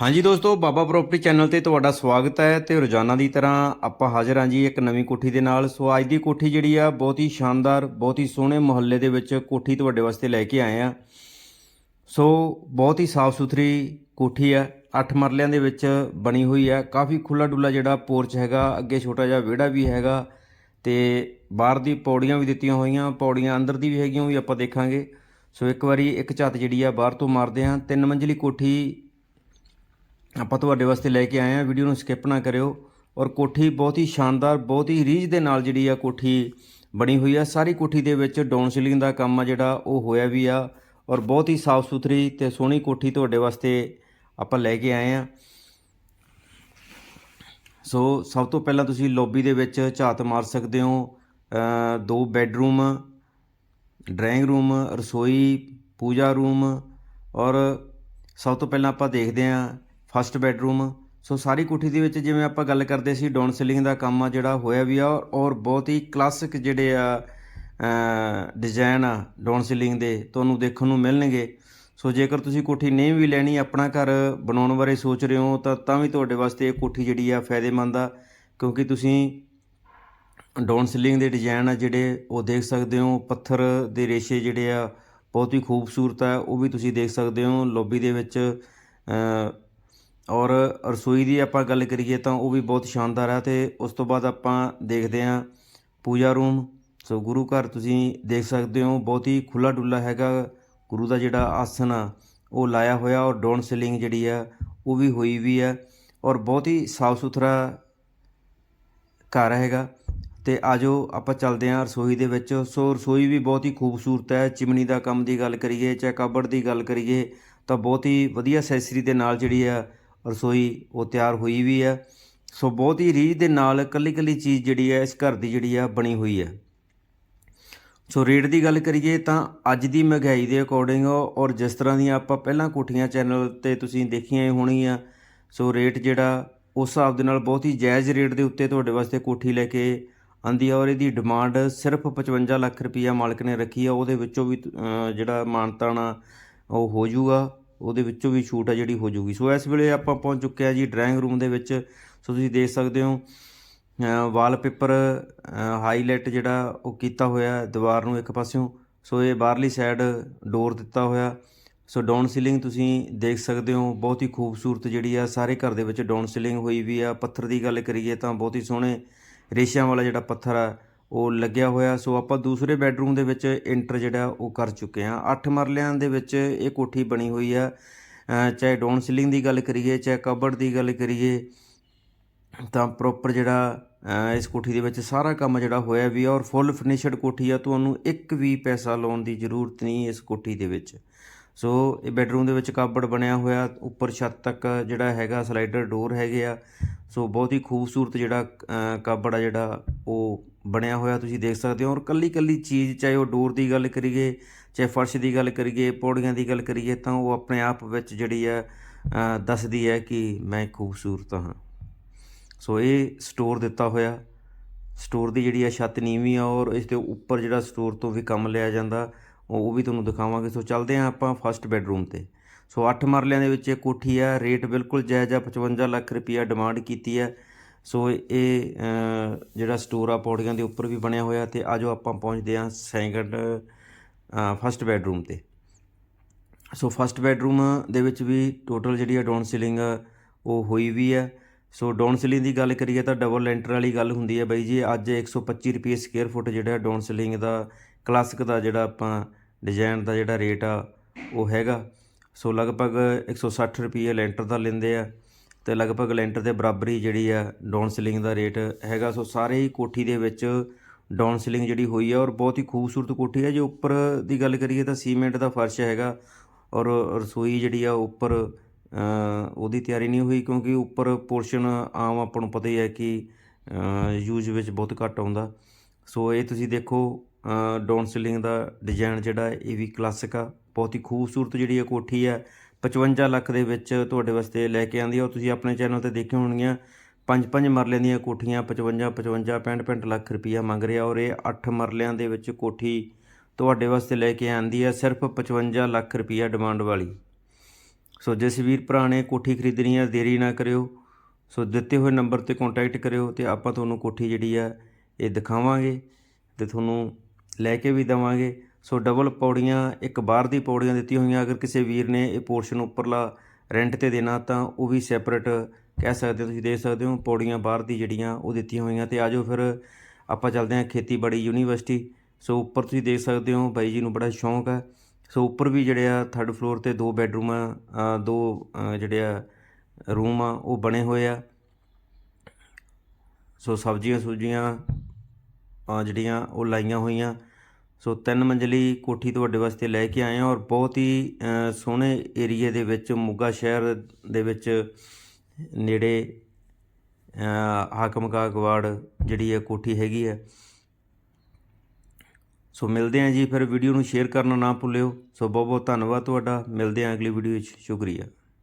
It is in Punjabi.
ਹਾਂਜੀ ਦੋਸਤੋ, ਬਾਬਾ ਪ੍ਰਾਪਰਟੀ ਚੈਨਲ ਤੇ ਤੁਹਾਡਾ ਸਵਾਗਤ ਹੈ ਤੇ ਰੋਜ਼ਾਨਾ ਦੀ ਤਰ੍ਹਾਂ ਆਪਾਂ ਹਾਜ਼ਰ ਹਾਂ ਜੀ ਇੱਕ ਨਵੀਂ ਕੋਠੀ ਦੇ ਨਾਲ। ਸੋ ਅੱਜ ਦੀ ਕੋਠੀ ਜਿਹੜੀ ਆ, ਬਹੁਤ ਹੀ ਸ਼ਾਨਦਾਰ, ਬਹੁਤ ਹੀ ਸੋਹਣੇ ਮੁਹੱਲੇ ਦੇ ਵਿੱਚ ਕੋਠੀ ਤੁਹਾਡੇ ਵਾਸਤੇ ਲੈ ਕੇ ਆਏ ਆ ਸੋ ਬਹੁਤ ਹੀ ਸਾਫ਼ ਸੁਥਰੀ ਕੋਠੀ ਆ 8 ਮਰਲਿਆਂ ਦੇ ਵਿੱਚ ਬਣੀ ਹੋਈ ਹੈ ਕਾਫੀ ਖੁੱਲਾ ਡੁੱਲਾ ਜਿਹੜਾ ਪੋਰਚ ਹੈਗਾ, ਅੱਗੇ ਛੋਟਾ ਜਿਹਾ ਵਿਹੜਾ ਵੀ ਹੈਗਾ ਤੇ ਬਾਹਰ ਦੀ ਪੌੜੀਆਂ ਵੀ ਦਿੱਤੀਆਂ ਹੋਈਆਂ, ਪੌੜੀਆਂ ਅੰਦਰ ਦੀ ਵੀ ਹੈਗੀਆਂ ਉਹ ਵੀ ਆਪਾਂ ਦੇਖਾਂਗੇ। ਸੋ ਇੱਕ ਵਾਰੀ ਇੱਕ ਝੱਤ ਜਿਹੜੀ ਆ, ਬਾਹਰ ਤੋਂ ਮਾਰਦੇ ਹਾਂ। ਤਿੰਨ ਮੰਜ਼ਲੀ ਕੋਠੀ ਆਪਾਂ ਤੁਹਾਡੇ ਵਾਸਤੇ ਲੈ ਕੇ ਆਏ ਹਾਂ। ਵੀਡੀਓ ਨੂੰ ਸਕਿਪ ਨਾ ਕਰਿਓ। ਔਰ ਕੋਠੀ ਬਹੁਤ ਹੀ ਸ਼ਾਨਦਾਰ, ਬਹੁਤ ਹੀ ਰੀਝ ਦੇ ਨਾਲ ਜਿਹੜੀ ਆ ਕੋਠੀ ਬਣੀ ਹੋਈ ਆ। ਸਾਰੀ ਕੋਠੀ ਦੇ ਵਿੱਚ ਡਾਊਨ ਸੀਲਿੰਗ ਦਾ ਕੰਮ ਆ ਜਿਹੜਾ, ਉਹ ਹੋਇਆ ਵੀ ਆ। ਔਰ ਬਹੁਤ ਹੀ ਸਾਫ਼ ਸੁਥਰੀ ਤੇ ਸੋਹਣੀ ਕੋਠੀ ਤੁਹਾਡੇ ਵਾਸਤੇ ਆਪਾਂ ਲੈ ਕੇ ਆਏ ਆ ਸੋ ਸਭ ਤੋਂ ਪਹਿਲਾਂ ਤੁਸੀਂ ਲੌਬੀ ਦੇ ਵਿੱਚ ਝਾਤ ਮਾਰ ਸਕਦੇ ਹੋ। ਦੋ ਬੈੱਡਰੂਮ, ਡਰਾਇੰਗ ਰੂਮ, ਰਸੋਈ, ਪੂਜਾ ਰੂਮ। ਔਰ ਸਭ ਤੋਂ ਪਹਿਲਾਂ ਆਪਾਂ ਦੇਖਦੇ ਹਾਂ ਫਸਟ ਬੈਡਰੂਮ। ਸੋ ਸਾਰੀ ਕੋਠੀ ਦੇ ਵਿੱਚ ਜਿਵੇਂ ਆਪਾਂ ਗੱਲ ਕਰਦੇ ਸੀ, ਡਾਊਨ ਸੀਲਿੰਗ ਦਾ ਕੰਮ ਆ ਜਿਹੜਾ ਹੋਇਆ ਵੀ ਆ, ਔਰ ਬਹੁਤ ਹੀ ਕਲਾਸਿਕ ਜਿਹੜੇ ਆ ਡਿਜ਼ਾਈਨ ਆ ਡਾਊਨ ਸੀਲਿੰਗ ਦੇ, ਤੁਹਾਨੂੰ ਦੇਖਣ ਨੂੰ ਮਿਲਣਗੇ। ਸੋ ਜੇਕਰ ਤੁਸੀਂ ਕੋਠੀ ਨਹੀਂ ਵੀ ਲੈਣੀ, ਆਪਣਾ ਘਰ ਬਣਾਉਣ ਬਾਰੇ ਸੋਚ ਰਹੇ ਹੋ, ਤਾਂ ਤਾਂ ਵੀ ਤੁਹਾਡੇ ਵਾਸਤੇ ਇਹ ਕੋਠੀ ਜਿਹੜੀ ਆ ਫਾਇਦੇਮੰਦ ਆ, ਕਿਉਂਕਿ ਤੁਸੀਂ ਡਾਊਨ ਸੀਲਿੰਗ ਦੇ ਡਿਜ਼ਾਈਨ ਆ ਜਿਹੜੇ ਉਹ ਦੇਖ ਸਕਦੇ ਹੋ, ਪੱਥਰ ਦੇ ਰੇਸ਼ੇ ਜਿਹੜੇ ਆ ਬਹੁਤ ਹੀ ਖੂਬਸੂਰਤ ਆ, ਉਹ ਵੀ ਤੁਸੀਂ ਦੇਖ ਸਕਦੇ ਹੋ, ਲੌਬੀ ਦੇ ਵਿੱਚ ਔਰ ਰਸੋਈ ਦੀ ਆਪਾਂ ਗੱਲ ਕਰੀਏ ਤਾਂ ਉਹ ਵੀ ਬਹੁਤ ਸ਼ਾਨਦਾਰ ਹੈ ਅਤੇ ਉਸ ਤੋਂ ਬਾਅਦ ਆਪਾਂ ਦੇਖਦੇ ਹਾਂ ਪੂਜਾ ਰੂਮ। ਸੋ ਗੁਰੂ ਘਰ ਤੁਸੀਂ ਦੇਖ ਸਕਦੇ ਹੋ, ਬਹੁਤ ਹੀ ਖੁੱਲਾ ਡੁੱਲਾ ਹੈਗਾ। ਗੁਰੂ ਦਾ ਜਿਹੜਾ ਆਸਨ ਆ, ਉਹ ਲਾਇਆ ਹੋਇਆ ਔਰ ਡਾਊਨ ਸਿਲਿੰਗ ਜਿਹੜੀ ਆ, ਉਹ ਵੀ ਹੋਈ ਵੀ ਆ ਔਰ ਬਹੁਤ ਹੀ ਸਾਫ਼ ਸੁਥਰਾ ਘਰ ਹੈਗਾ। ਤੇ ਆਜੋ ਆਪਾਂ ਚੱਲਦੇ ਹਾਂ ਰਸੋਈ ਦੇ ਵਿੱਚ। ਸੋ ਰਸੋਈ ਵੀ ਬਹੁਤ ਹੀ ਖੂਬਸੂਰਤ ਹੈ। ਚਿਮਨੀ ਦਾ ਕੰਮ ਦੀ ਗੱਲ ਕਰੀਏ, ਚਾਹੇ ਕਬੜ ਦੀ ਗੱਲ ਕਰੀਏ, ਤਾਂ ਬਹੁਤ ਹੀ ਵਧੀਆ ਅਸੈਸਰੀ ਦੇ ਨਾਲ ਜਿਹੜੀ ਆ ਰਸੋਈ ਉਹ ਤਿਆਰ ਹੋਈ ਵੀ ਹੈ ਸੋ ਬਹੁਤ ਹੀ ਰੀਝ ਦੇ ਨਾਲ ਕੱਲੀ ਕੱਲੀ ਚੀਜ਼ ਜਿਹੜੀ ਹੈ ਇਸ ਘਰ ਦੀ ਜਿਹੜੀ ਆ ਬਣੀ ਹੋਈ ਹੈ ਸੋ ਰੇਟ ਦੀ ਗੱਲ ਕਰੀਏ ਤਾਂ ਅੱਜ ਦੀ ਮਹਿੰਗਾਈ ਦੇ ਅਕੋਰਡਿੰਗ ਔਰ ਜਿਸ ਤਰ੍ਹਾਂ ਦੀਆਂ ਆਪਾਂ ਪਹਿਲਾਂ ਕੋਠੀਆਂ ਚੈਨਲ ਤੇ ਤੁਸੀਂ ਦੇਖੀਆਂ ਹੀ ਹੋਣਗੀਆਂ ਸੋ ਰੇਟ ਜਿਹੜਾ ਉਸ ਹਿਸਾਬ ਦੇ ਨਾਲ ਬਹੁਤ ਹੀ ਜਾਇਜ਼ ਰੇਟ ਦੇ ਉੱਤੇ ਤੁਹਾਡੇ ਵਾਸਤੇ ਕੋਠੀ ਲੈ ਕੇ ਆਂਦੀ ਆ ਔਰ ਇਹਦੀ ਡਿਮਾਂਡ ਸਿਰਫ 55 ਲੱਖ ਰੁਪਈਆ ਮਾਲਕ ਨੇ ਰੱਖੀ ਆ ਉਹਦੇ ਵਿੱਚੋਂ ਵੀ ਅ, ਜਿਹੜਾ ਮਾਨਤਾਣਾ ਉਹ ਹੋ ਜਾਊਗਾ। ਉਹਦੇ ਵਿੱਚੋਂ ਵੀ ਛੂਟ ਆ ਜਿਹੜੀ ਹੋ ਜਾਊਗੀ। ਸੋ ਇਸ ਵੇਲੇ ਆਪਾਂ ਪਹੁੰਚ ਚੁੱਕੇ ਆ ਜੀ ਡਰਾਇੰਗ ਰੂਮ ਦੇ ਵਿੱਚ। ਸੋ ਤੁਸੀਂ ਦੇਖ ਸਕਦੇ ਹੋ ਵਾਲਪੇਪਰ ਹਾਈਲਾਈਟ ਜਿਹੜਾ ਉਹ ਕੀਤਾ ਹੋਇਆ ਦੀਵਾਰ ਨੂੰ ਇੱਕ ਪਾਸਿਓਂ। ਸੋ ਇਹ ਬਾਹਰਲੀ ਸਾਈਡ ਡੋਰ ਦਿੱਤਾ ਹੋਇਆ। ਸੋ ਡਾਊਨ ਸੀਲਿੰਗ ਤੁਸੀਂ ਦੇਖ ਸਕਦੇ ਹੋ, ਬਹੁਤ ਹੀ ਖੂਬਸੂਰਤ ਜਿਹੜੀ ਆ ਸਾਰੇ ਘਰ ਦੇ ਵਿੱਚ ਡਾਊਨ ਸੀਲਿੰਗ ਹੋਈ ਵੀ ਆ। ਪੱਥਰ ਦੀ ਗੱਲ ਕਰੀਏ ਤਾਂ ਬਹੁਤ ਹੀ ਸੋਹਣੇ ਰੇਸ਼ਿਆਂ ਵਾਲਾ ਜਿਹੜਾ ਪੱਥਰ ਆ ਉਹ ਲੱਗਿਆ ਹੋਇਆ। ਸੋ ਆਪਾਂ ਦੂਸਰੇ ਬੈੱਡਰੂਮ ਦੇ ਵਿੱਚ ਇੰਟਰ ਜਿਹੜਾ ਉਹ ਕਰ ਚੁੱਕੇ ਹਾਂ। 8 ਮਰਲਿਆਂ ਦੇ ਵਿੱਚ ਇਹ ਕੋਠੀ ਬਣੀ ਹੋਈ ਆ। ਚਾਹੇ ਡਾਊਨ ਸੀਲਿੰਗ ਦੀ ਗੱਲ ਕਰੀਏ, ਚਾਹੇ ਕਬੜ ਦੀ ਗੱਲ ਕਰੀਏ, ਤਾਂ ਪ੍ਰੋਪਰ ਜਿਹੜਾ ਇਸ ਕੋਠੀ ਦੇ ਵਿੱਚ ਸਾਰਾ ਕੰਮ ਜਿਹੜਾ ਹੋਇਆ ਵੀ ਆ ਔਰ ਫੁੱਲ ਫਿਨਿਸ਼ਡ ਕੋਠੀ ਆ। ਤੁਹਾਨੂੰ ਇੱਕ ਵੀ ਪੈਸਾ ਲਾਉਣ ਦੀ ਜ਼ਰੂਰਤ ਨਹੀਂ ਇਸ ਕੋਠੀ ਦੇ ਵਿੱਚ। ਸੋ ਇਹ ਬੈੱਡਰੂਮ ਦੇ ਵਿੱਚ ਕਾਬੜ ਬਣਿਆ ਹੋਇਆ। ਉੱਪਰ ਛੱਤ ਤੱਕ ਜਿਹੜਾ ਹੈਗਾ, ਸਲਾਈਡਰ, ਡੋਰ ਹੈਗੇ ਆ। ਸੋ ਬਹੁਤ ਹੀ ਖੂਬਸੂਰਤ ਜਿਹੜਾ ਕਾਬੜ ਆ ਜਿਹੜਾ ਉਹ ਬਣਿਆ ਹੋਇਆ ਤੁਸੀਂ ਦੇਖ ਸਕਦੇ ਹੋ। ਔਰ ਕੱਲੀ ਕੱਲੀ ਚੀਜ਼, ਚਾਹੇ ਉਹ ਡੋਰ ਦੀ ਗੱਲ ਕਰੀਏ, ਚਾਹੇ ਫਰਸ਼ ਦੀ ਗੱਲ ਕਰੀਏ, ਪੌੜੀਆਂ ਦੀ ਗੱਲ ਕਰੀਏ, ਤਾਂ ਉਹ ਆਪਣੇ ਆਪ ਵਿੱਚ ਜਿਹੜੀ ਹੈ ਦੱਸਦੀ ਹੈ ਕਿ ਮੈਂ ਖੂਬਸੂਰਤ ਹਾਂ। ਸੋ ਇਹ ਸਟੋਰ ਦਿੱਤਾ ਹੋਇਆ। ਸਟੋਰ ਦੀ ਜਿਹੜੀ ਆ ਛੱਤ ਨੀਵੀਂ ਆ ਔਰ ਇਸ ਦੇ ਉੱਪਰ ਜਿਹੜਾ ਸਟੋਰ ਤੋਂ ਵੀ ਕੰਮ ਲਿਆ ਜਾਂਦਾ, ਉਹ ਉਹ ਵੀ ਤੁਹਾਨੂੰ ਦਿਖਾਵਾਂਗੇ। ਸੋ ਚੱਲਦੇ ਹਾਂ ਆਪਾਂ ਫਸਟ ਬੈੱਡਰੂਮ ਤੇ। ਸੋ 8 ਮਰਲਿਆਂ ਦੇ ਵਿੱਚ ਇਹ ਕੋਠੀ ਆ ਰੇਟ ਬਿਲਕੁਲ ਜਾਇਜ਼ ਆ 55 ਲੱਖ ਰੁਪਈਆ ਡਿਮਾਂਡ ਕੀਤੀ ਹੈ। ਸੋ ਇਹ ਜਿਹੜਾ ਸਟੋਰ ਆ ਪੌੜੀਆਂ ਦੇ ਉੱਪਰ ਵੀ ਬਣਿਆ ਹੋਇਆ ਤੇ ਆਜੋ ਆਪਾਂ ਪਹੁੰਚਦੇ ਹਾਂ ਸੈਕੰਡ ਫਸਟ ਬੈਡਰੂਮ ਤੇ। ਸੋ ਫਸਟ ਬੈਡਰੂਮ ਦੇ ਵਿੱਚ ਵੀ ਟੋਟਲ ਜਿਹੜੀ ਆ ਡਾਊਨ ਸੀਲਿੰਗ ਉਹ ਹੋਈ ਵੀ ਹੈ ਸੋ ਡਾਊਨ ਸੀਲਿੰਗ ਦੀ ਗੱਲ ਕਰੀਏ ਤਾਂ ਡਬਲ ਲੈਂਟਰ ਵਾਲੀ ਗੱਲ ਹੁੰਦੀ ਹੈ ਬਾਈ ਜੀ, ਅੱਜ 125 ਰੁਪਏ ਸਕੁਅਰ ਫੁੱਟ ਜਿਹੜਾ ਡਾਊਨ ਸੀਲਿੰਗ ਦਾ ਕਲਾਸਿਕ ਦਾ ਜਿਹੜਾ ਆਪਾਂ ਡਿਜ਼ਾਈਨ ਦਾ ਜਿਹੜਾ ਰੇਟ ਆ, ਉਹ ਹੈਗਾ। ਸੋ ਲਗਭਗ 160 ਰੁਪਏ ਲੈਂਟਰ ਦਾ ਲੈਂਦੇ ਆ। ਤੇ ਲਗਭਗ ਲੈਂਟਰ ਦੇ ਬਰਾਬਰ ਹੀ ਜਿਹੜੀ ਆ ਡਾਊਨ ਸੀਲਿੰਗ ਦਾ ਰੇਟ ਹੈਗਾ, ਸੋ ਸਾਰੇ ਹੀ ਕੋਠੀ ਦੇ ਵਿੱਚ ਡਾਊਨ ਸੀਲਿੰਗ ਜਿਹੜੀ ਹੋਈ ਆ ਔਰ ਬਹੁਤ ਹੀ ਖੂਬਸੂਰਤ ਕੋਠੀ ਹੈ ਜੇ ਉੱਪਰ ਦੀ ਗੱਲ ਕਰੀਏ ਤਾਂ ਸੀਮੈਂਟ ਦਾ ਫਰਸ਼ ਹੈਗਾ ਔਰ ਰਸੋਈ ਜਿਹੜੀ ਆ ਉੱਪਰ ਉਹਦੀ ਤਿਆਰੀ ਨਹੀਂ ਹੋਈ ਕਿਉਂਕਿ ਉੱਪਰ ਪੋਰਸ਼ਨ ਆਮ ਆਪਾਂ ਨੂੰ ਪਤਾ ਹੀ ਹੈ ਕਿ ਯੂਜ਼ ਵਿੱਚ ਬਹੁਤ ਘੱਟ ਆਉਂਦਾ। ਸੋ ਇਹ ਤੁਸੀਂ ਦੇਖੋ ਡਾਊਨ ਸੀਲਿੰਗ ਦਾ ਡਿਜ਼ਾਈਨ ਜਿਹੜਾ ਇਹ ਵੀ ਕਲਾਸਿਕ ਆ, ਬਹੁਤ ਹੀ ਖੂਬਸੂਰਤ ਜਿਹੜੀ ਇਹ ਕੋਠੀ ਹੈ 55 ਲੱਖ ਦੇ ਵਿੱਚ ਤੁਹਾਡੇ ਵਾਸਤੇ ਲੈ ਕੇ ਆਂਦੀ ਆ। ਔਰ ਤੁਸੀਂ ਆਪਣੇ ਚੈਨਲ ਤੇ ਦੇਖਿਆ ਹੋਣਗੀਆਂ। ਪੰਜ ਪੰਜ ਮਰਲਿਆਂ ਦੀਆਂ ਕੋਠੀਆਂ 55 55 65 65 ਲੱਖ ਰੁਪਈਆ ਮੰਗ ਰਿਹਾ ਔਰ ਇਹ 8 ਮਰਲਿਆਂ ਦੇ ਵਿੱਚ ਕੋਠੀ ਤੁਹਾਡੇ ਵਾਸਤੇ ਲੈ ਕੇ ਆਂਦੀ ਹੈ ਸਿਰਫ 55 ਲੱਖ ਰੁਪਈਆ ਡਿਮਾਂਡ ਵਾਲੀ। ਸੋ ਜਿਸ ਵੀਰ ਭਰਾ ਨੇ ਕੋਠੀ ਖਰੀਦਣੀ ਹੈ ਦੇਰੀ ਨਾ ਕਰਿਓ। ਸੋ ਦਿੱਤੇ ਹੋਏ ਨੰਬਰ ਤੇ ਕੰਟੈਕਟ ਕਰਿਓ ਤੇ ਆਪਾਂ ਤੁਹਾਨੂੰ ਕੋਠੀ ਜਿਹੜੀ ਆ, ਇਹ ਦਿਖਾਵਾਂਗੇ ਤੇ ਤੁਹਾਨੂੰ ਲੈ ਕੇ ਵੀ ਦੇਵਾਂਗੇ। ਸੋ ਡਬਲ ਪੌੜੀਆਂ, ਇੱਕ ਬਾਹਰ ਦੀ ਪੌੜੀਆਂ ਦਿੱਤੀਆਂ ਹੋਈਆਂ। ਅਗਰ ਕਿਸੇ ਵੀਰ ਨੇ ਇਹ ਪੋਰਸ਼ਨ ਉੱਪਰਲਾ ਰੈਂਟ ਤੇ ਦੇਣਾ, ਤਾਂ ਉਹ ਵੀ ਸੈਪਰੇਟ ਕਹਿ ਸਕਦੇ ਹੋ, ਤੁਸੀਂ ਦੇਖ ਸਕਦੇ ਹੋ। ਪੌੜੀਆਂ ਬਾਹਰ ਦੀ ਜਿਹੜੀਆਂ ਉਹ ਦਿੱਤੀਆਂ ਹੋਈਆਂ ਤੇ ਆਜੋ ਫਿਰ ਆਪਾਂ ਚੱਲਦੇ ਹਾਂ ਖੇਤੀਬਾੜੀ ਯੂਨੀਵਰਸਿਟੀ। ਸੋ ਉੱਪਰ ਤੁਸੀਂ ਦੇਖ ਸਕਦੇ ਹੋ, ਬਾਈ ਜੀ ਨੂੰ ਬੜਾ ਸ਼ੌਂਕ ਹੈ। ਸੋ ਉੱਪਰ ਵੀ ਜਿਹੜੇ ਆ ਥਰਡ ਫਲੋਰ ਤੇ ਦੋ ਬੈੱਡਰੂਮ ਆ ਦੋ ਜਿਹੜੇ ਆ ਰੂਮ ਆ, ਉਹ ਬਣੇ ਹੋਏ ਆ। ਸੋ ਸਬਜ਼ੀਆਂ ਸੁਬਜ਼ੀਆਂ ਜਿਹੜੀਆਂ ਉਹ ਲਾਈਆਂ ਹੋਈਆਂ। ਸੋ ਤਿੰਨ ਮੰਜ਼ਲੀ ਕੋਠੀ ਤੁਹਾਡੇ ਵਾਸਤੇ ਲੈ ਕੇ ਆਏ ਹਾਂ ਔਰ ਬਹੁਤ ਹੀ ਸੋਹਣੇ ਏਰੀਏ ਦੇ ਵਿੱਚ ਮੋਗਾ ਸ਼ਹਿਰ ਦੇ ਵਿੱਚ ਨੇੜੇ ਅ, ਹਾਕਮ ਕਾ ਗਵਾੜ ਜਿਹੜੀ ਹੈ ਕੋਠੀ ਹੈਗੀ ਹੈ। ਸੋ ਮਿਲਦੇ ਹਾਂ ਜੀ ਫਿਰ ਵੀਡੀਓ ਨੂੰ ਸ਼ੇਅਰ ਕਰਨਾ ਨਾ ਭੁੱਲਿਓ। ਸੋ ਬਹੁਤ ਬਹੁਤ ਧੰਨਵਾਦ ਤੁਹਾਡਾ। ਮਿਲਦੇ ਹਾਂ ਅਗਲੀ ਵੀਡੀਓ ਵਿੱਚ। ਸ਼ੁਕਰੀਆ।